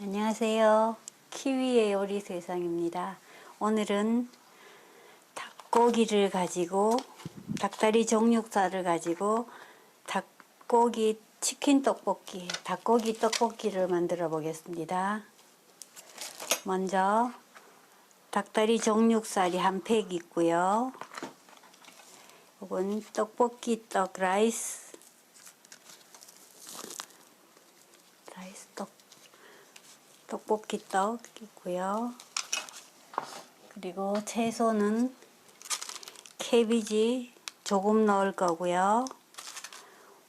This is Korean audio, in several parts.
안녕하세요. 키위의 요리 세상입니다. 오늘은 닭고기를 가지고 닭다리 종육살을 가지고 닭고기 치킨 떡볶이, 닭고기 떡볶이를 만들어 보겠습니다. 먼저 닭다리 종육살이 한 팩 있고요. 이건 떡볶이 떡 라이스 떡 떡볶이 떡 있고요. 그리고 채소는 캐비지 조금 넣을 거고요.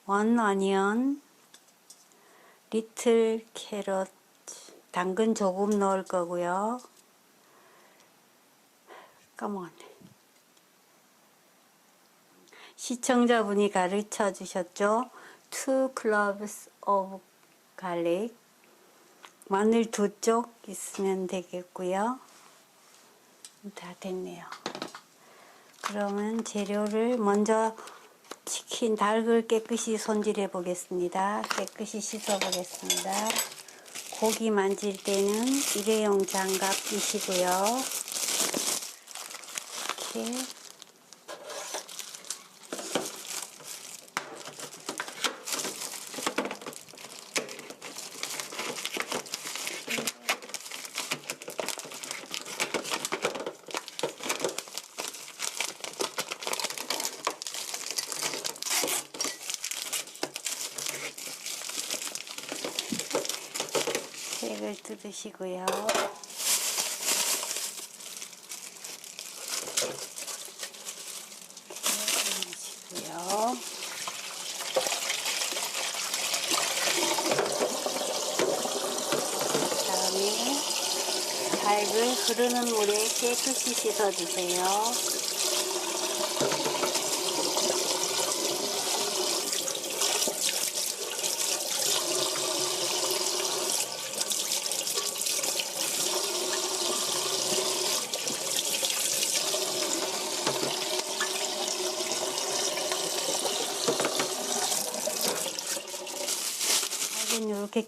원 어니언, 리틀 캐럿, 당근 조금 넣을 거고요. 까먹었네. 시청자분이 가르쳐 주셨죠? Two cloves of garlic. 마늘 두 쪽 있으면 되겠고요. 다 됐네요. 그러면 재료를 먼저 치킨 닭을 깨끗이 손질해 보겠습니다. 깨끗이 씻어 보겠습니다. 고기 만질 때는 일회용 장갑 끼시고요. 이렇게 이렇게 넣으시고요. 그다음에 닭을 흐르는 물에 깨끗이 씻어주세요.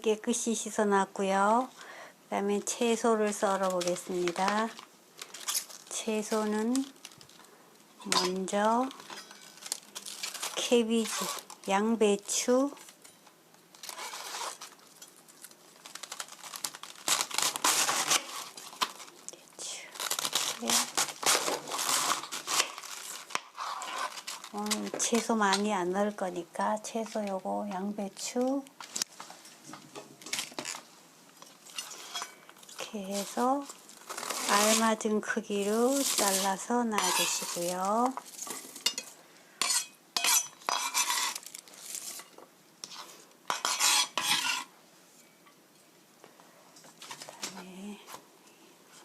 깨끗이 씻어놨고요. 그 다음에 채소를 썰어 보겠습니다. 채소는 먼저 캐비지, 양배추, 채소 많이 안 넣을 거니까 채소 요거 양배추 이렇게 해서 알맞은 크기로 잘라서 놔주시고요.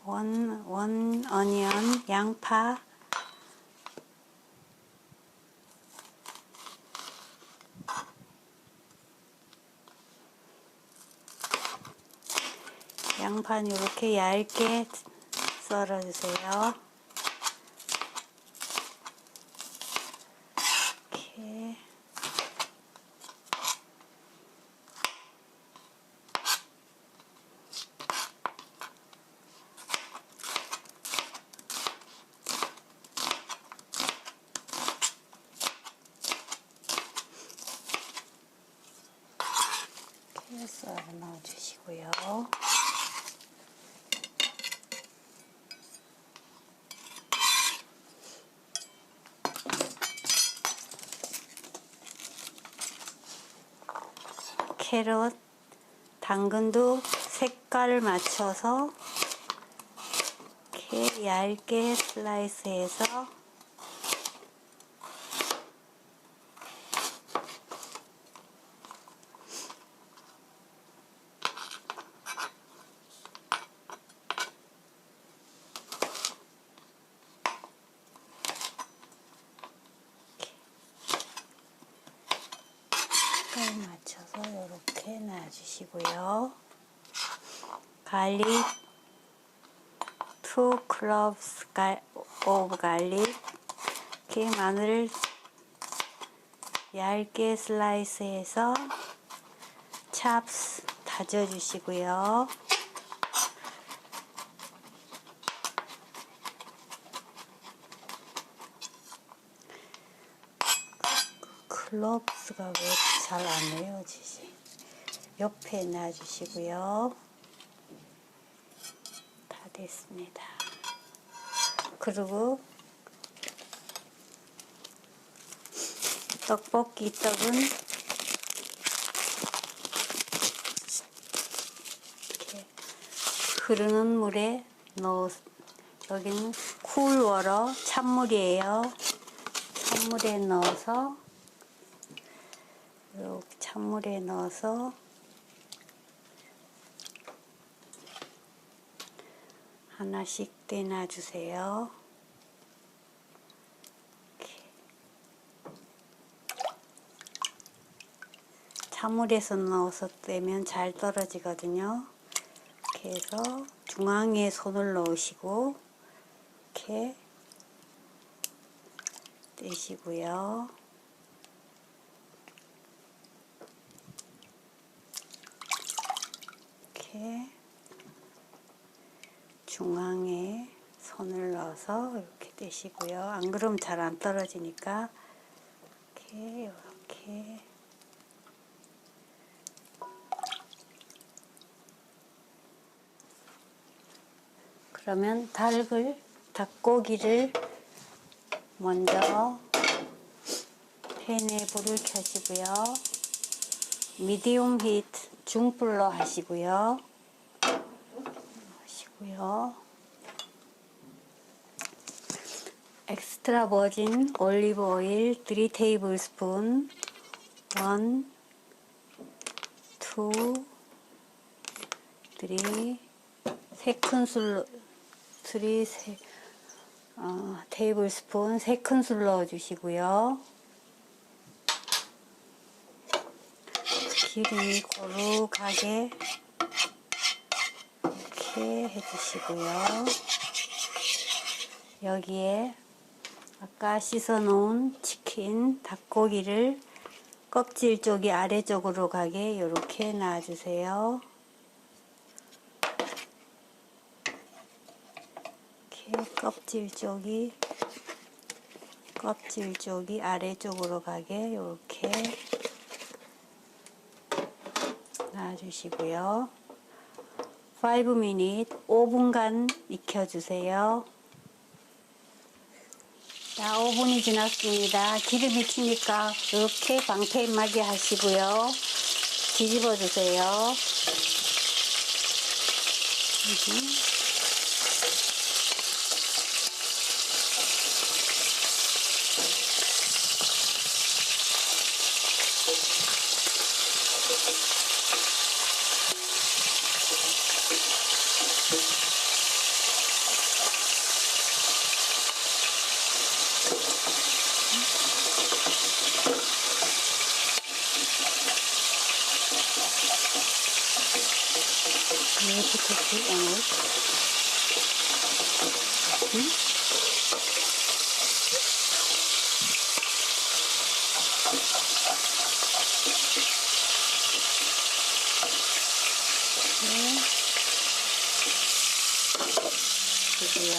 원, 원 어니언, 양파, 양파는 이렇게 얇게 썰어주세요. 이렇게 이렇게 썰어 넣어주시고요. 캐럿, 당근도 색깔 맞춰서 이렇게 얇게 슬라이스해서 색깔 맞춰서 이렇게 놔주시고요. 갈릭 2 cloves 갈- of garlic 이렇게 마늘을 얇게 슬라이스해서 찹스 다져주시고요. 클럽스가 왜 잘 안 외워지지? 옆에 놔주시고요. 다 됐습니다. 그리고 떡볶이 떡은 이렇게 흐르는 물에 넣어 여기는 쿨워러 찬물이에요. 찬물에 넣어서 찬물에 넣어서 하나씩 떼놔 주세요. 이렇게. 찬물에서 넣어서 떼면 잘 떨어지거든요. 이렇게 해서 중앙에 손을 넣으시고 이렇게 떼시고요. 이렇게 중앙에 손을 넣어서 이렇게 떼시고요. 안 그러면 잘안 떨어지니까 이렇게 이렇게 그러면 닭을 닭고기를 먼저 팬에 불을 켜시고요. 미디움 히트 중불로 하시고요. 하시고요. 엑스트라 버진 올리브 오일 3 테이블 스푼 1 2 3세 큰술 3 세, 어, 테이블 스푼 세 큰술 넣어 주시고요. 기름이 고루하게 이렇게 해주시고요. 여기에 아까 씻어 놓은 치킨, 닭고기를 껍질 쪽이 아래쪽으로 가게 이렇게 놔주세요. 이렇게 껍질 쪽이 껍질 쪽이 아래쪽으로 가게 이렇게 놔주시고요. 5minute 5분간 익혀주세요. 자, 5분이 지났습니다. 기름이 튀니까 이렇게 방패막이 하시고요. 뒤집어 주세요. 네. 여기요.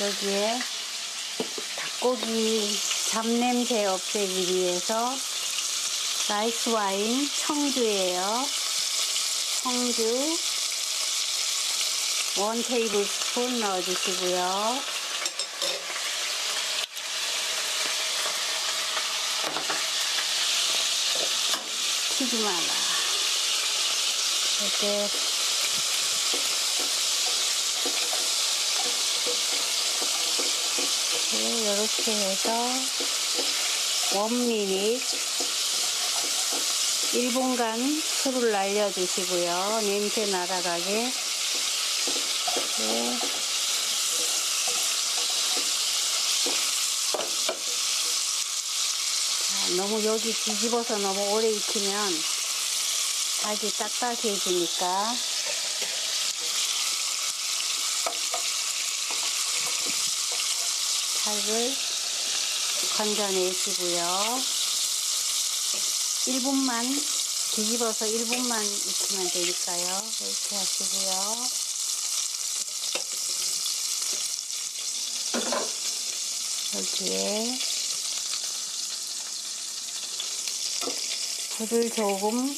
여기에 닭고기 잡냄새 없애기 위해서 라이스 와인 청주예요. 청주 원 테이블 스푼 넣어주시고요. 튀지 마라. 이렇게 네, 이렇게 해서 원미닛 1분간 술을 날려주시고요. 냄새 날아가게. 네. 자, 너무 여기 뒤집어서 너무 오래 익히면 닭이 딱딱해지니까 닭을 건져내시고요. 1분만 뒤집어서 1분만 익히면 되니까요. 이렇게 하시고요. 여기에 불을 조금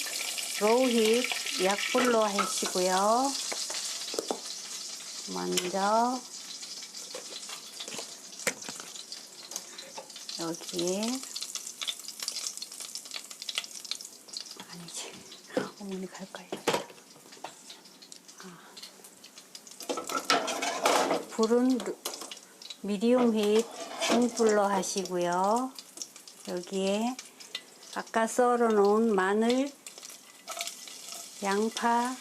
로우힛 약불로 하시고요. 먼저 여기에 아니지 어머니 갈까요? 아. 불은 루- 미디움 힛 중불로 하시고요. 여기에 아까 썰어 놓은 마늘, 양파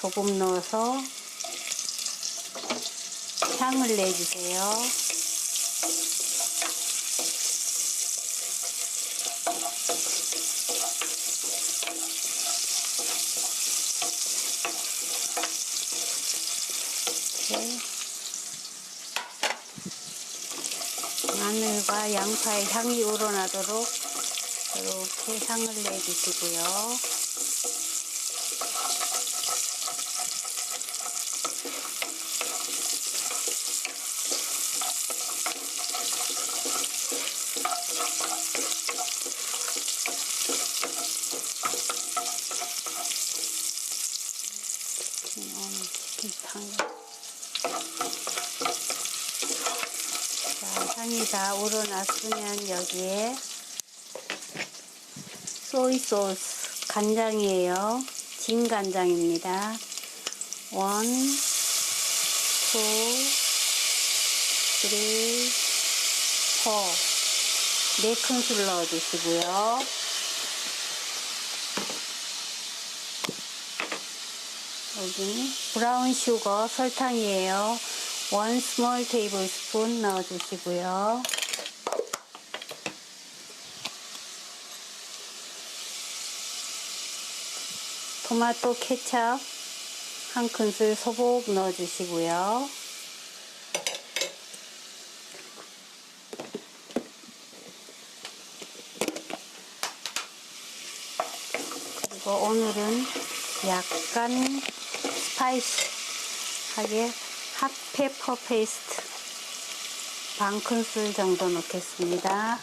조금 넣어서 향을 내주세요. 이렇게 마늘과 양파의 향이 우러나도록 이렇게 향을 내주시고요. 치킨, 오늘 치킨 탕 자, 향이 다 우러났으면 여기에 소스 간장이에요. 진 간장입니다. 원, 투, 쓰리, 포. 네 큰술 넣어주시고요. 여기 브라운 슈거 설탕이에요. 원 스몰 테이블 스푼 넣어주시고요. 토마토 케찹 한 큰술 소복 넣어주시고요. 그리고 오늘은 약간 스파이시하게 핫페퍼 페이스트 반 큰술 정도 넣겠습니다.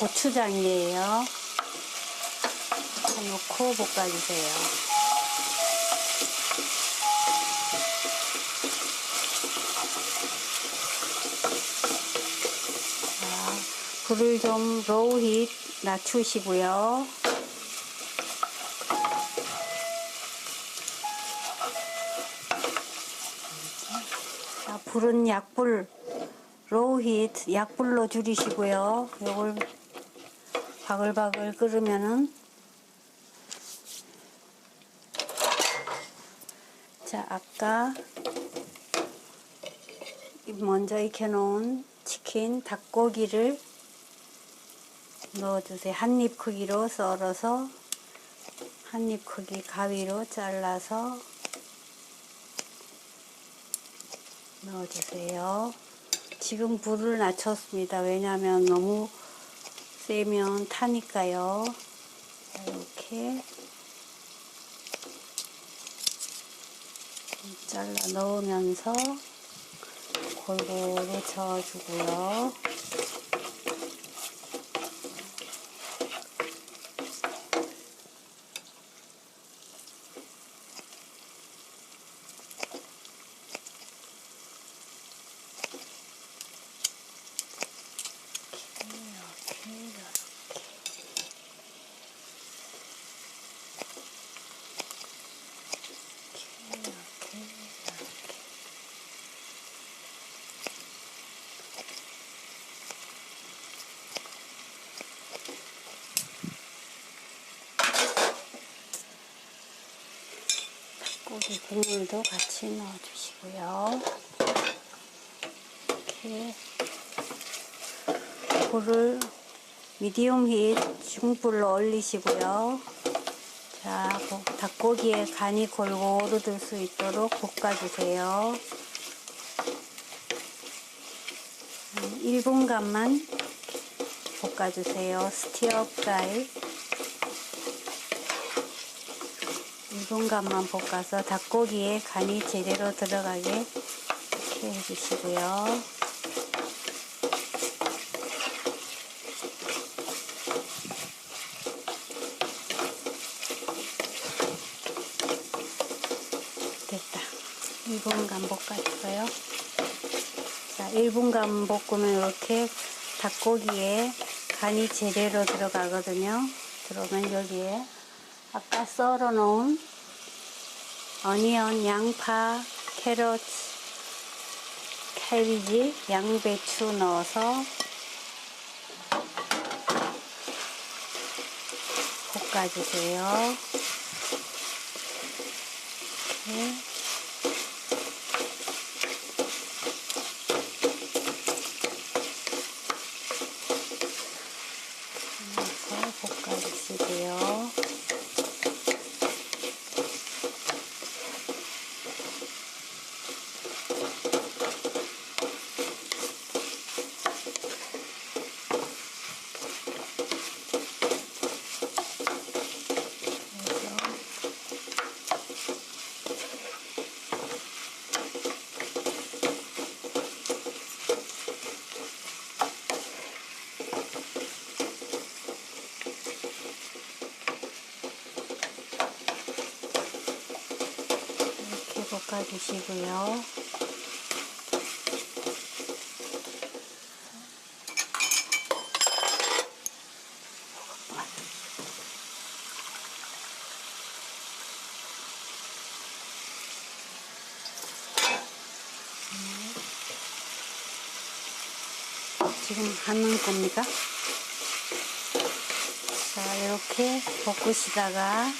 고추장이에요. 넣고 볶아주세요. 자, 불을 좀 로우 힛 낮추시고요. 자, 불은 약불 로우 힛 약불로 줄이시고요. 요걸 바글바글 끓으면은 자, 아까 먼저 익혀놓은 치킨, 닭고기를 넣어주세요. 한 입 크기로 썰어서 한 입 크기 가위로 잘라서 넣어주세요. 지금 불을 낮췄습니다. 왜냐하면 너무 세면 타니까요. 이렇게 잘라 넣으면서 골고루 저어주고요. 이렇게 이렇게 이렇게 이렇게 이렇게 닭 고기 국물도 같이 넣어주시고요. 이렇게 불을 미디움 힛 중불로 올리시고요. 자, 고- 닭고기에 간이 골고루 들 수 있도록 볶아주세요. 한 1분간만 볶아주세요. 스티어 프라이. 2분간만 볶아서 닭고기에 간이 제대로 들어가게 이렇게 해주시고요. 됐다. 2분간 볶아줘요. 자, 1분간 볶으면 이렇게 닭고기에 간이 제대로 들어가거든요. 그러면 여기에 아까 썰어 놓은 어니언, 양파, 캐럿, 캐비지, 양배추 넣어서 볶아주세요. 이렇게. 넣어서 볶아주시고요. 그래서 이렇게 볶아주시고요. 지금 하는 겁니까? 자, 이렇게 볶으시다가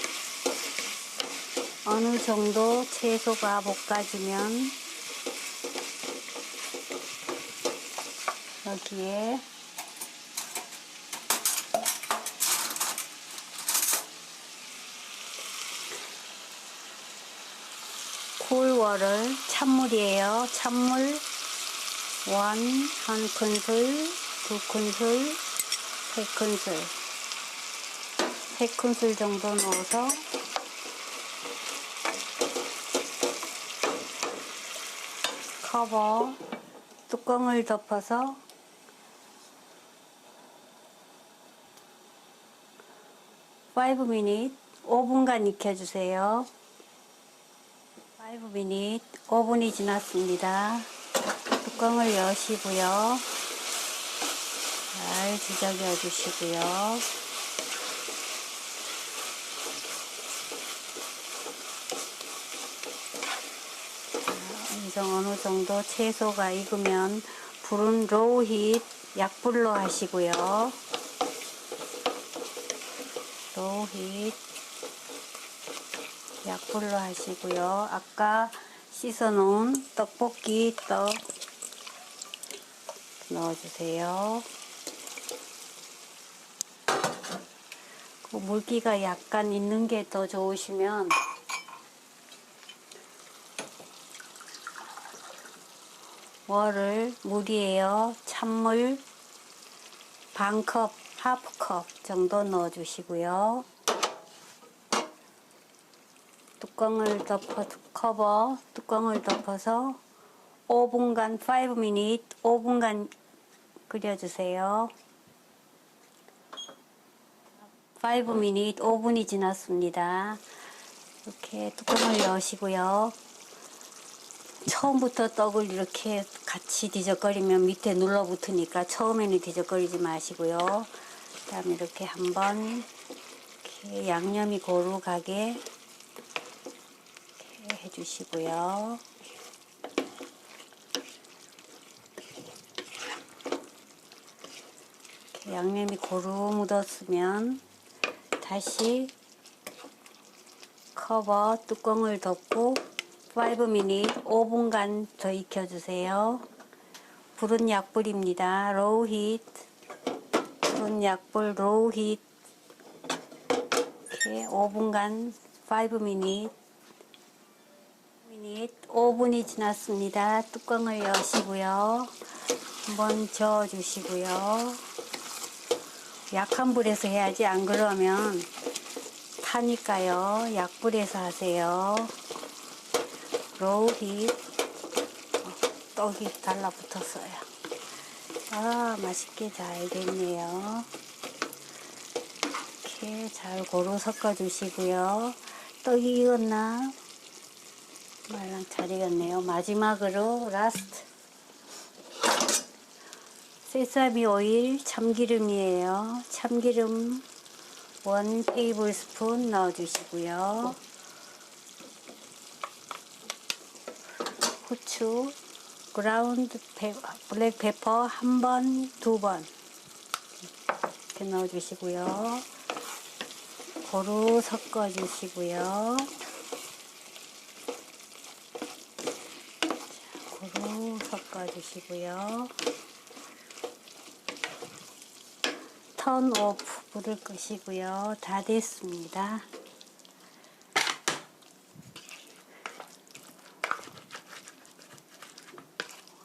어느 정도 채소가 볶아지면 여기에 콜워를 찬물이에요. 찬물 원, 한 큰술, 두 큰술, 세 큰술, 세 큰술 정도 넣어서 커버 뚜껑을 덮어서. (5 minute) 5분간 익혀주세요. (5 minute) 5분이 지났습니다. 뚜껑을 여시고요. 잘 뒤적여 주시고요 완성 어느 정도 채소가 익으면 불은 로우 힛 약불로 하시고요. 로우 힛 약불로 하시고요. 아까 씻어 놓은 떡볶이 떡 넣어주세요. 그 물기가 약간 있는 게 더 좋으시면 월을 물이에요. 찬물 반컵, 하프컵 정도 넣어주시고요. 뚜껑을 덮어, 커버, 뚜껑을 덮어서 5분간, 5 minute, 5분간 끓여주세요. 5 minute, 5분이 지났습니다. 이렇게 뚜껑을 여시고요. 처음부터 떡을 이렇게 같이 뒤적거리면 밑에 눌러붙으니까 처음에는 뒤적거리지 마시고요. 그 다음에 이렇게 한번 이렇게 양념이 고루 가게 해주시고요. 양념이 고루 묻었으면 다시 커버 뚜껑을 덮고 5 minute 5분간 더 익혀주세요. 불은 약불입니다. 로우 힛 불은 약불 로우 힛 이렇게 5분간 5 minute minute 5분이 지났습니다. 뚜껑을 여시고요. 한번 저어주시고요. 약한 불에서 해야지 안 그러면 타니까요. 약불에서 하세요. 로우 힛. 어, 떡이 달라붙었어요. 아, 맛있게 잘 됐네요. 이렇게 잘 고루 섞어 주시고요. 떡이 익었나? 말랑 잘 익었네요. 마지막으로 라스트. 세사미 오일 참기름이에요. 참기름 원 테이블 스푼 넣어주시고요. 후추, 그라운드 페, 블랙 페퍼 한 번, 두 번 이렇게 넣어주시고요. 고루 섞어주시고요. 자, 고루 섞어주시고요. 턴 오프 불을 끄시고요. 다 됐습니다.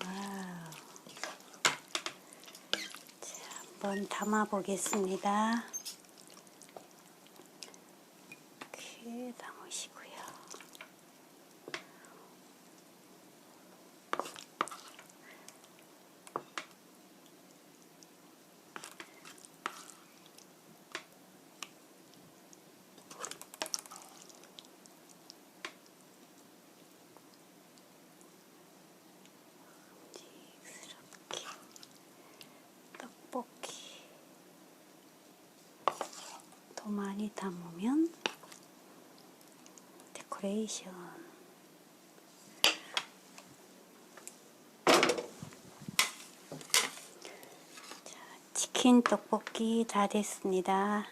와우. 자, 한번 담아 보겠습니다. 이렇게 담으시고요. 직스럽게 떡볶이 더 많이 담으면 데코레이션 자, 치킨 떡볶이 다 됐습니다.